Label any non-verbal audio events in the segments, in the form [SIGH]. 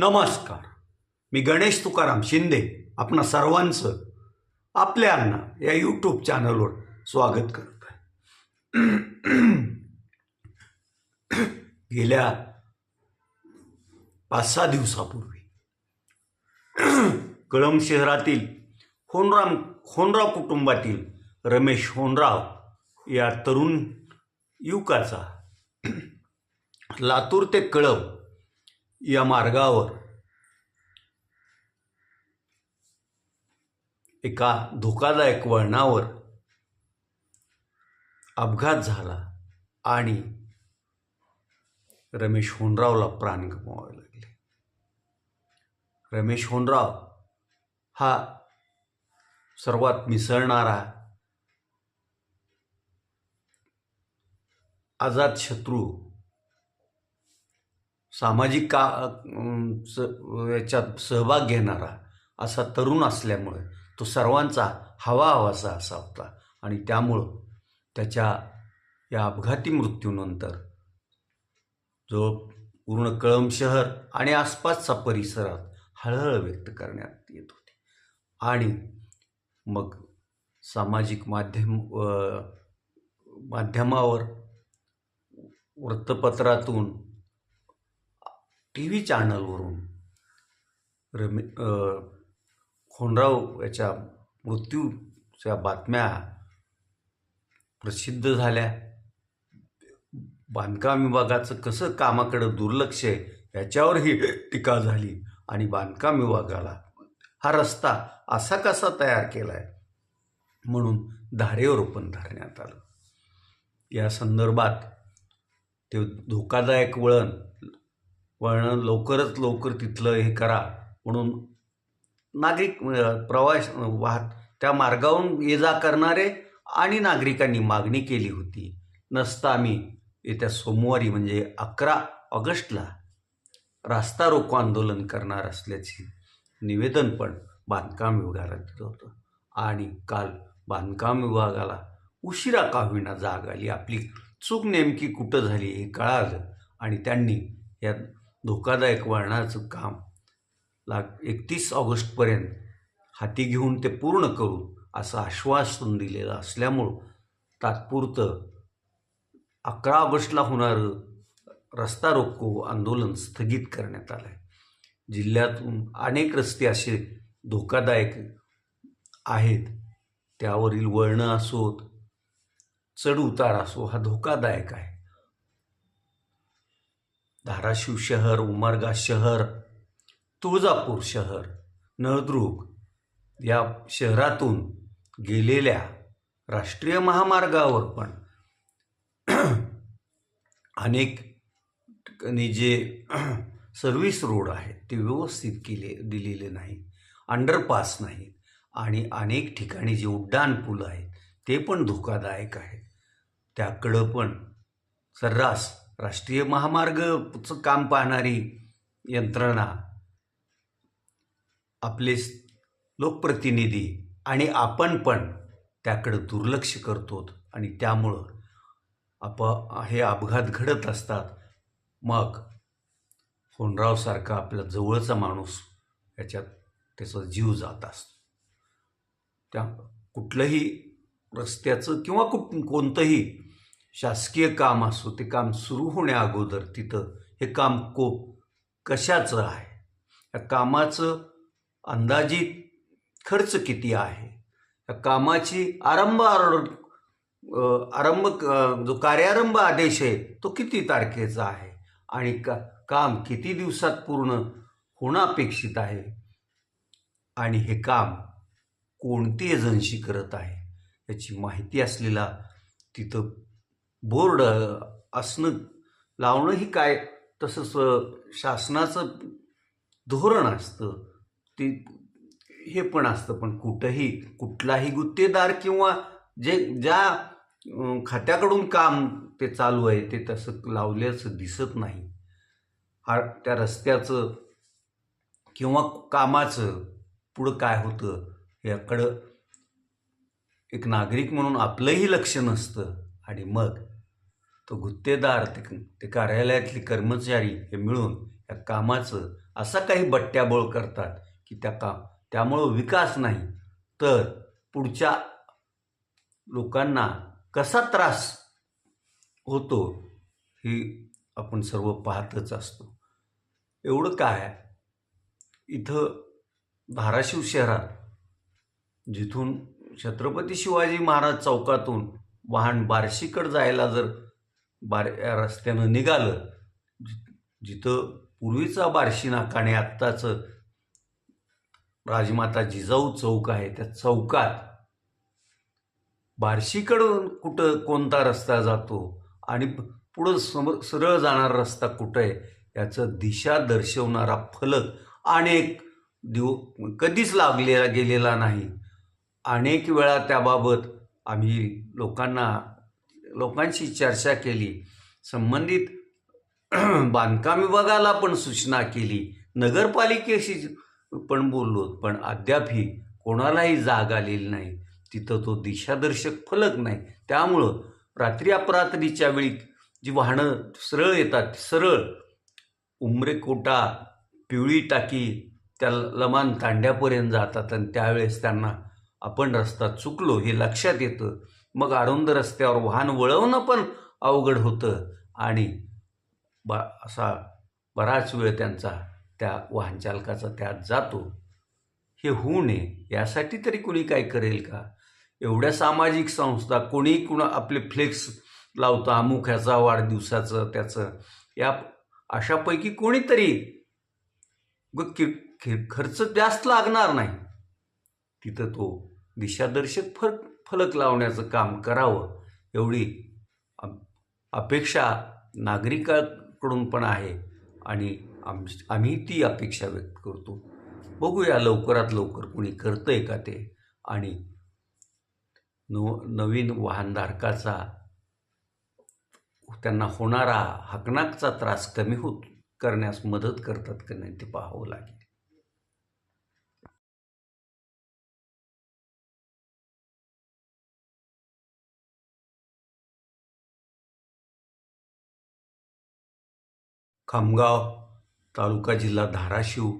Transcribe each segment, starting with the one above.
नमस्कार. मी गणेश तुकाराम शिंदे आपणा सर्वांचं आपल्या या यूट्यूब चॅनलवर स्वागत करत आहे. गेल्या पाच सहा दिवसापूर्वी कळम शहरातील होनराम होनराव कुटुंबातील रमेश होनराव या तरुण युवकाचा लातूर ते कळम या मार्गावर एका धोकादायक वळणावर अपघात झाला आणि रमेश होनरावला प्राण गमवावे लागले. रमेश होनराव हा सर्वात मिसळणारा आजाद शत्रू सामाजिक का स- याच्यात सहभाग घेणारा असा तरुण असल्यामुळे तो सर्वांचा हवा हवासा असा होता आणि त्यामुळं त्याच्या या अपघाती मृत्यूनंतर जो पूर्ण कळम शहर आणि आसपासचा परिसरात हळहळ व्यक्त करण्यात येत होती. आणि मग सामाजिक माध्यम माध्यमावर वृत्तपत्रातून टी व्ही चॅनलवरून रमे खोंडराव याच्या मृत्यूच्या बातम्या प्रसिद्ध झाल्या. बांधकाम विभागाचं कसं कामाकडं दुर्लक्ष आहे याच्यावरही टीका झाली आणि बांधकाम विभागाला हा रस्ता असा कसा तयार केला आहे म्हणून धारेवर धरण्यात आलं. या संदर्भात ते धोकादायक वळण वळण लवकरच लवकर तिथलं हे करा म्हणून नागरिक प्रवास वाहत त्या मार्गावरून ये जा करणारे आणि नागरिकांनी मागणी केली होती. नसता आम्ही येत्या सोमवारी म्हणजे अकरा ऑगस्टला रास्ता रोको आंदोलन करणार असल्याचे निवेदन पण बांधकाम विभागाला दिलं होतं. आणि काल बांधकाम विभागाला उशिरा का होईना जाग आली. आपली चूक नेमकी कुठं झाली हे कळालं आणि त्यांनी या धोकादायक वळणाचं काम. लाग एकतीस ऑगस्टपर्यंत हाती घेऊन ते पूर्ण करू असं आश्वासन दिलेलं असल्यामुळं तात्पुरतं अकरा ऑगस्टला होणारं रस्ता रोको आंदोलन स्थगित करण्यात आलं आहे जिल्ह्यातून अनेक रस्ते असे धोकादायक आहेत. त्यावरील वळणं असोत चढ उतार असो हा धोकादायक आहे. धाराशिव शहर उमरगा शहर तुळजापूर शहर नळदुर्ग या शहरातून गेलेल्या राष्ट्रीय महामार्गावर पण अनेक ठिकाणी जे सर्व्हिस रोड आहेत ते व्यवस्थित केले दिलेले नाही अंडरपास नाहीत आणि अनेक ठिकाणी जे उड्डाण पूल आहेत ते पण धोकादायक आहेत. त्याकडं पण सर्रास राष्ट्रीय महामार्गचं काम पाहणारी यंत्रणा आपले लोकप्रतिनिधी आणि आपण पण त्याकडं दुर्लक्ष करतो आणि त्यामुळं आप हे अपघात घडत असतात. मग फोनरावसारखा आपला जवळचा माणूस याच्यात त्याचा जीव जात असतो. त्या कुठलंही रस्त्याचं किंवा कुठ कोणतंही शासकीय काम असो ते काम सुरू होण्या अगोदर तिथं हे काम को कशाचं आहे? या कामाचं अंदाजित खर्च किती आहे? या कामाची आरंभ आरंभ जो कार्यारंभ आदेश आहे तो किती तारखेचा आहे? आणि का काम किती दिवसात पूर्ण होणं अपेक्षित आहे? आणि हे काम कोणती एजन्सी करत आहे? याची माहिती असलेला तिथं बोर्ड असणं लावणं लावणंही काय? तसंच शासनाचं धोरण असतं. ते हे पण असतं पण कुठंही कुठलाही गुत्तेदार किंवा जे ज्या खात्याकडून काम ते चालू आहे ते तसं लावल्याचं दिसत नाही. हा त्या रस्त्याचं किंवा कामाचं पुढं काय होतं याकडं एक नागरिक म्हणून आपलंही लक्ष नसतं. आणि मग तो गुत्तेदार ते ते कार्यालयातले कर्मचारी हे मिळून या कामाचं असा काही बट्ट्याबोळ करतात की त्या काम त्यामुळं विकास नाही. तर पुढच्या लोकांना कसा त्रास होतो ही आपण सर्व पाहतच असतो. एवढं काय? इथं धाराशिव शहरात जिथून छत्रपती शिवाजी महाराज चौकातून वाहन बार्शीकडे जायला जर बार रस्त्यानं निघालं. जिथं पूर्वीचा बार्शी नाका आणि आत्ताचं राजमाता जिजाऊ चौक आहे त्या चौकात बार्शीकडून कुठं कोणता रस्ता जातो आणि पुढं समोर सरळ जाणारा रस्ता कुठं आहे याचं दिशा दर्शवणारा फलक अनेक दिव कधीच लागलेला गेलेला नाही. अनेक वेळा त्याबाबत आम्ही लोकांना लोकांशी चर्चा केली. संबंधित [CLEARS THROAT] बांधकाम विभागाला पण सूचना केली. नगरपालिकेशी पण बोललो पण अद्यापही कोणालाही जाग आलेली नाही. तिथं तो दिशादर्शक फलक नाही. त्यामुळं रात्री अपरात्रीच्या वेळी जी वाहनं सरळ येतात सरळ उमरेकोटा पिवळी टाकी त्या लमान तांड्यापर्यंत जातात आणि त्यावेळेस त्यांना आपण रस्ता चुकलो हे लक्षात येतं. मग अरुंद रस्त्यावर वाहन वळवणं पण अवघड होतं. आणि बा असा बराच वेळ त्यांचा त्या वाहनचालकाचा त्यात जातो. हे होऊ नये यासाठी तरी कुणी काय करेल का? एवढ्या सामाजिक संस्था कोणी कुणा आपले फ्लेक्स लावतं अमुक ह्याचा वाढदिवसाचं त्याचं या अशापैकी कोणीतरी ग कि खर्च जास्त लागणार नाही. तिथं तो दिशादर्शक फरक फलक लावण्याचं काम करावं एवढी अपेक्षा नागरिकाकडून पण आहे आणि आम आम्ही ती अपेक्षा व्यक्त करतो. बघूया लवकरात लवकर कोणी आहे का ते. आणि नव नवीन वाहनधारकाचा त्यांना होणारा हकनाकचा त्रास कमी होत करण्यास मदत करतात का नाही ते पाहावं लागेल. खामगाव तालुका जिल्हा धाराशिव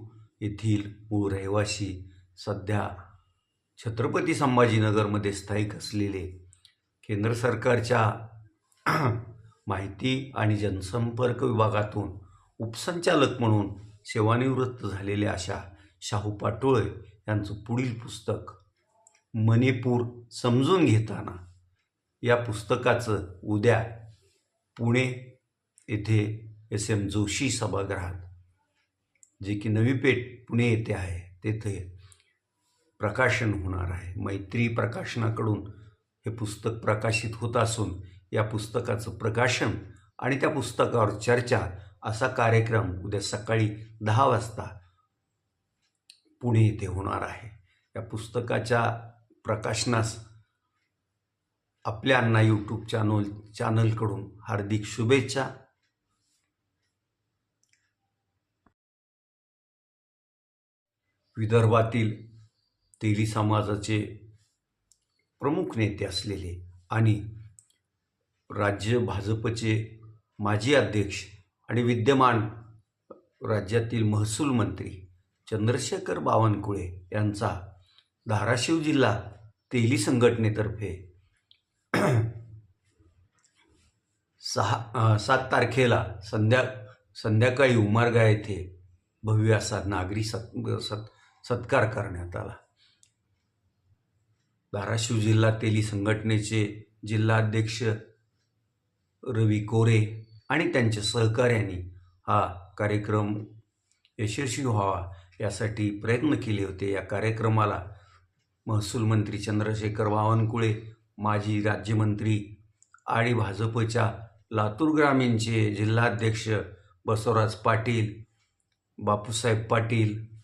येथील मूळ रहिवासी सध्या छत्रपती संभाजीनगरमध्ये स्थायिक असलेले केंद्र सरकारच्या [CLEARS THROAT] माहिती आणि जनसंपर्क विभागातून उपसंचालक म्हणून सेवानिवृत्त झालेले अशा शाहू पाटोळे यांचं पुढील पुस्तक मणिपूर समजून घेताना या पुस्तकाचं उद्या पुणे येथे एस एम जोशी सभागृहात जे की नवी पेठ पुणे येथे आहे तेथे प्रकाशन होणार आहे. मैत्री प्रकाशनाकडून हे पुस्तक प्रकाशित होत असून या पुस्तकाचं प्रकाशन आणि त्या पुस्तकावर चर्चा असा कार्यक्रम उद्या सकाळी दहा वाजता पुणे येथे होणार आहे. या पुस्तकाच्या प्रकाशनास आपल्या अण्णा यूट्यूब चॅनल चॅनलकडून हार्दिक शुभेच्छा. विदर्भातील तेली समाजाचे प्रमुख नेते असलेले आणि राज्य भाजपचे माजी अध्यक्ष आणि विद्यमान राज्यातील महसूल मंत्री चंद्रशेखर बावनकुळे यांचा धाराशिव जिल्हा तेली संघटनेतर्फे सहा सात तारखेला संध्या संध्याकाळी उमारगा येथे भव्य असा नागरी सत् सत् सत्कार करण्यात आला. धाराशिव जिल्हा तेली संघटनेचे जिल्हाध्यक्ष रवी कोरे आणि त्यांच्या सहकाऱ्यांनी हा कार्यक्रम यशस्वी व्हावा यासाठी प्रयत्न केले होते. या कार्यक्रमाला महसूल मंत्री चंद्रशेखर बावनकुळे माजी राज्यमंत्री आणि भाजपच्या लातूर ग्रामीणचे जिल्हाध्यक्ष बसवराज पाटील बापूसाहेब पाटील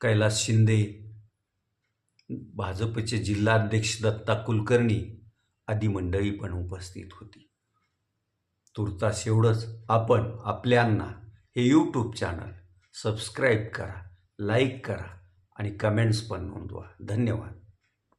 कैलास शिंदे भाजपचे जिल्हाध्यक्ष दत्ता कुलकर्णी आदी मंडळी पण उपस्थित होती. तुर्तास एवढंच. आपण आपल्यांना हे यूट्यूब चॅनल सबस्क्राईब करा लाईक करा आणि कमेंट्स पण नोंदवा. धन्यवाद.